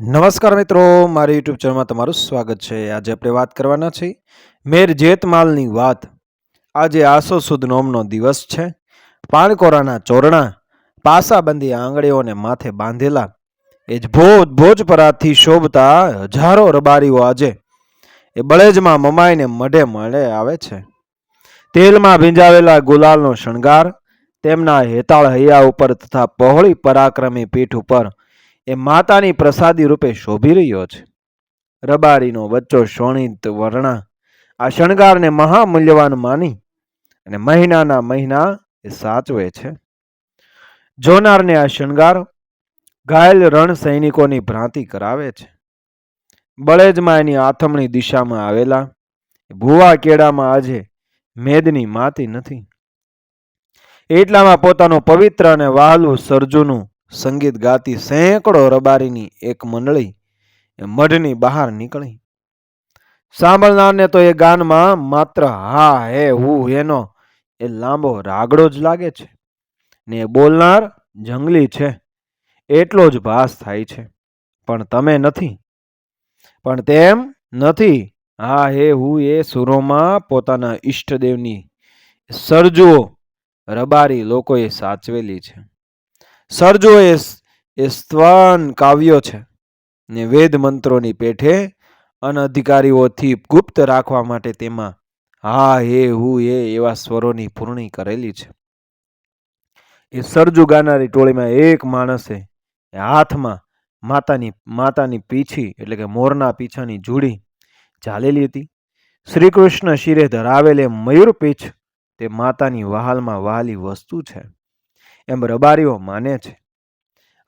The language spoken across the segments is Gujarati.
નમસ્કાર મિત્રો, મારી યુટ્યુબ ચેનલમાં તમારું સ્વાગત છે. આજે આપણે વાત કરવાના છીએ મેર જેતમાલની વાત. આજે આસો સુદ નોમનો દિવસ છે. પાણકોરાના ચોરણા, પાસાબંધી આંગળીઓને માથે બાંધેલા. એ જ ભોજ ભોજપરાથી શોભતા હજારો રબારીઓ આજે એ બળેજમાં મમાઈને મઢે મળે આવે છે. તેલમાં ભીંજાવેલા ગુલાલનો શણગાર, તેમના હેતાળ હૈયા ઉપર તથા પહોળી પરાક્રમી પીઠ ઉપર એ માતાની પ્રસાદી રૂપે શોભી રહ્યો છે. રબારીનો વચ્ચો શોણિત વર્ણા, આ શણગારને મહામૂલ્યવાન માની અને મહિનાના મહિના એ સાચવે છે. જોનારને આ શણગાર ઘાયલ રણ સૈનિકોની ભ્રાંતિ કરાવે છે. બળેજમાં એની આથમણી દિશામાં આવેલા ભુવા કેળામાં આજે મેદની માતી નથી. એટલામાં પોતાનું પવિત્ર અને વહાલું સરજુનું સંગીત ગાતી સેંકડો રબારીની એક મંડળી એ મઢની બહાર નીકળી. સાંભળનારને તો એ ગાનમાં માત્ર હા, હે, હું એનો એ લાંબો રાગડો જ લાગે છે ને એ બોલનાર જંગલી છે. એટલો જ ભાસ થાય છે. પણ તમે નથી. પણ તેમ નથી. હા, હે, હું, એ સુરોમાં પોતાના ઈષ્ટદેવની સરજુઓ રબારી લોકોએ સાચવેલી છે. સરજો એ એ સ્તવન કાવ્યો છે ને વેદ મંત્રોની પેઠે અનધિકારીઓથી ગુપ્ત રાખવા માટે તેમાં હા, હે, હુ, હે એવા સ્વરોની પૂર્ણી કરેલી છે. એ સરજુ ગાનારી ટોળીમાં એક માણસે હાથમાં માતાની માતાની પીછી, એટલે કે મોરના પીછાની જુડી ચાલેલી હતી. શ્રી કૃષ્ણ શિરે ધરાવેલે મયુર પીછ તે માતાની વહાલમાં વહાલી વસ્તુ છે. એમ રબારીઓ માને છે.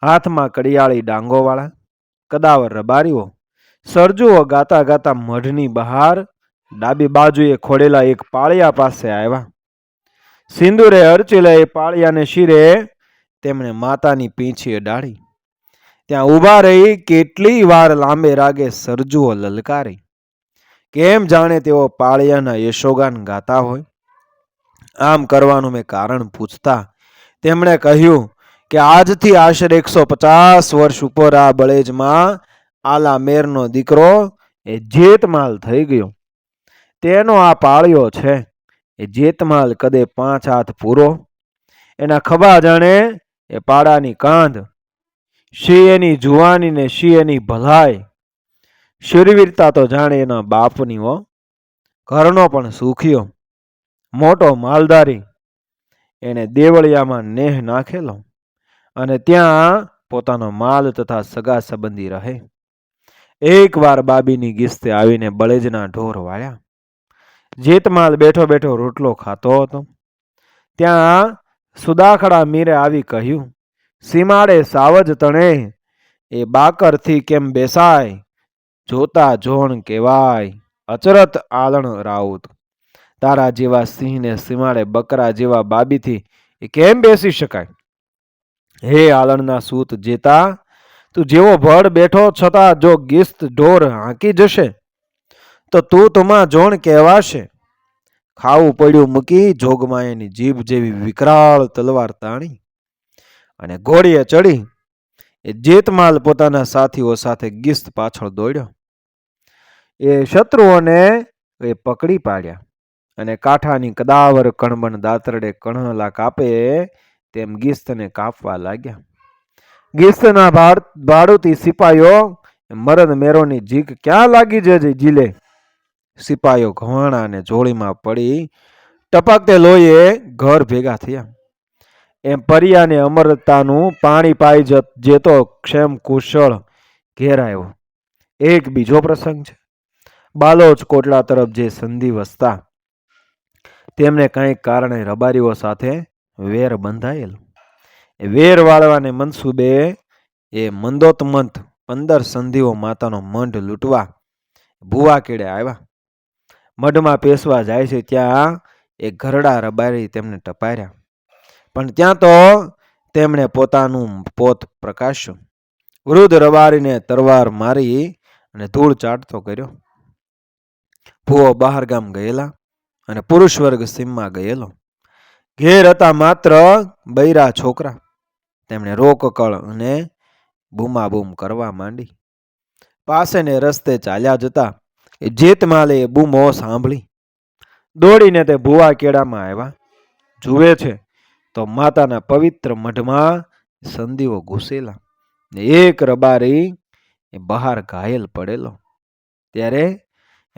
હાથમાં કડિયાળી ડાંગોવાળા, કદાવર રબારીઓ, સરજુઓ ગાતા ગાતા મઢની બહાર, ડાબી બાજુએ ખોડેલા એક પાળિયા પાસે આવ્યા. સિંદુરે અરચેલા એ પાળિયાને શિરે તેમણે માતાની પીંછી અડાડી ત્યાં ઊભા રહી કેટલી વાર લાંબે રાગે સરજુઓ લલકારી. કેમ જાણે તેઓ પાળિયાના યશોગાન ગાતા હોય? આમ કરવાનું મેં કારણ પૂછતા તેમણે કહ્યું કે આજથી આશરે એકસો પચાસ વર્ષ ઉપર આ બળેજમાં આલા મેરનો દીકરો એ જેતમાલ થઈ ગયો. તેનો આ પાળ્યો છે. એ જેતમાલ કદે પાંચ હાથ પૂરો. એના ખભા જાણે એ પાડાની કાંધ. શી એની જુવાની ને શી એની ભલાઈ. શૂરવીરતા તો જાણે એના બાપની હો. ઘરનો પણ સુખ્યો. મોટો માલધારી. એને દેવળિયામાં નેહ નાખેલો અને ત્યાં પોતાનો માલ તથા સગા સંબંધી રહે. એકવાર બાબીની ગિસ્તે આવીને બળેજના ઢોર વાળ્યા. જેતમાલ બેઠો બેઠો રોટલો ખાતો હતો. ત્યાં સુદાખડા મીરે આવી કહ્યું, સીમાડે સાવજ તણે, એ બાકરથી કેમ બેસાય? જોતા જોણ કેવાય અચરત આલણ રાઉત. તારા જેવા સિંહને સીમાડે, બકરા જેવા બાબીથી એ કેમ બેસી શકાય? હે આલણના સૂત જેતા, તું જેવો ભડ બેઠો છતાં જો ગિસ્ત ઢોર હાંકી જશે, તો તું તુમાં જોણ કહેવાશે. ખાવું પડ્યું મૂકી જોગમાં એની જીભ જેવી વિકરાળ તલવાર તાણી અને ઘોડીએ ચડી એ જેતમાલ પોતાના સાથીઓ સાથે ગિસ્ત પાછળ દોડ્યો. એ શત્રુઓને એ પકડી પાડ્યા. અને કાંઠાની કદાવર કણબણ દાતરડે કણહલા કાપે તેમ ગિસ્તને કાપવા લાગ્યા. ગિસ્તના ભાડ, ભાડુતી સિપાઈઓ મરદ મેરોની જીક ક્યાં લાગી જજે જીલે? સિપાઈઓ ઘવાણા અને જોળીમાં પડી. ટપકતે લોહીએ ઘર ભેગા થયા. એમ પરિયાને અમરતાનું પાણી પાઈ જેતો ક્ષેમ કુશળ ઘેરાયો. એક બીજો પ્રસંગ છે. બાલોચ કોટલા તરફ જે સંધિ વસતા. તેમને કંઈક કારણે રબારીઓ સાથે વેર બંધાયેલ. વેર વાળવાને મનસુબે એ મંદોતમંત પંદર સંધિઓ માતાનો મંઢ લૂંટવા ભુવા કેડે આવ્યા. મઢમાં પેસવા જાય છે ત્યાં એ ઘરડા રબારી તેમને ટપાર્યા. પણ ત્યાં તો તેમણે પોતાનું પોત પ્રકાશ્યું. વૃદ્ધ રબારીને તરવાર મારી અને ધૂળ ચાટતો કર્યો. ભુવો બહાર ગામ ગયેલા. અને પુરુષ વર્ગ સીમમાં ગયેલો. ઘેર હતા માત્ર બૈરા છોકરા. તેમણે રોકકળ અને બૂમાબૂમ કરવા માંડી. પાસેને રસ્તે ચાલ્યા જતા એ જેતમાલે બૂમો સાંભળી. દોડીને તે ભુવા કેળામાં આવ્યા. જુએ છે તો માતાના પવિત્ર મઢમાં સંદીઓ ઘૂસેલા ને એક રબારી બહાર ઘાયલ પડેલો. ત્યારે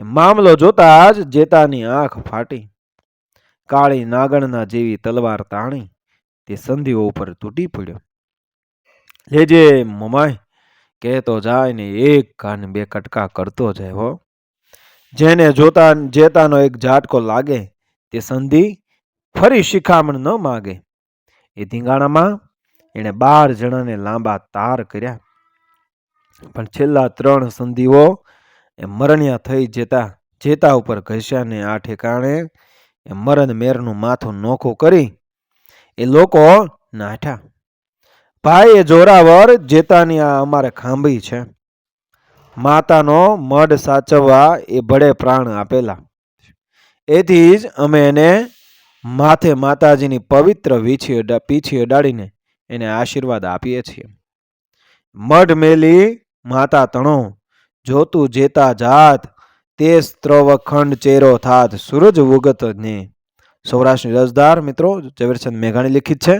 મામલો જોતા જ જેતાની આંખ ફાટી. કાળી નાગણના જેવી તલવાર તાણી તે સંધિઓ ઉપર તૂટી પડ્યો. લેજે મમાય કહેતો જાય ને એક કાન બે કટકા કરતો જાય હો. જેને જોતા જેતાનો એક ઝાટકો લાગે તે સંધિ ફરી શિખામણ ન માગે. એ ધીંગાણામાં એણે બાર જણાને લાંબા તાર કર્યા. પણ છેલ્લા ત્રણ સંધિઓ એ મરણ્યા થઈ જતા જેતા ઉપર ઘસ્યા ને આ ઠેકાણે એ મરણ મેરનું માથું નોખું કરી એ લોકો નાઠા ભાઈ, એ જોરાવર જેતાની આ અમારે ખાંભી છે. માતાનો મઢ સાચવવા એ ભળે પ્રાણ આપેલા. એથી જ અમે એને માથે માતાજીની પવિત્ર વીછી પીછી અડાડીને એને આશીર્વાદ આપીએ છીએ. મઢ મેલી માતા તણો જોતું જેતા જાત, તે સ્ત્રવખંડ ચેરો થાત, સૂરજ ઉગત ને. સૌરાષ્ટ્રની રસદાર મિત્રો, ઝવેરચંદ મેઘાણી લિખિત છે.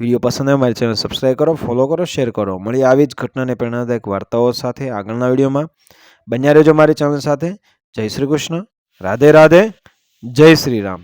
વીડિયો પસંદ આવે મારી ચેનલ સબસ્ક્રાઈબ કરો ફોલો કરો શેર કરો. મળી આવી જ ઘટનાને પ્રેરણાદાયક વાર્તાઓ સાથે આગળના વિડીયોમાં. બન્યા રહેજો મારી ચેનલ સાથે. જય શ્રી કૃષ્ણ. રાધે રાધે. જય શ્રી રામ.